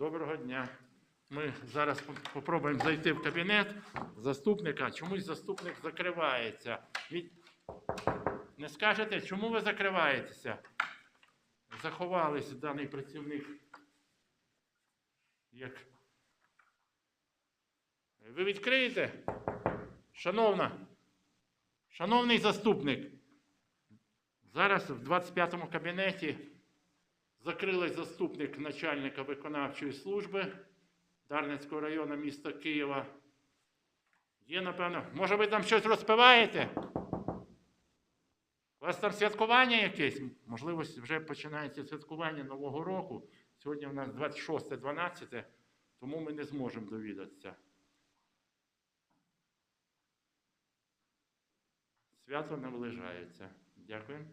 Доброго дня. Ми зараз попробуємо зайти в кабінет заступника. Чомусь заступник закривається. Від... Не скажете, чому ви закриваєтеся? Заховались даний працівник. Як... Ви відкриєте? Шановна, шановний заступник, зараз в 25-му кабінеті закрилась заступник начальника виконавчої служби Дарницького району міста Києва. Є, напевно, може ви там щось розпиваєте? У вас там святкування якесь? Можливо, вже починається святкування Нового року. Сьогодні у нас 26-12, тому ми не зможемо довідатися. Свято наближається. Дякую.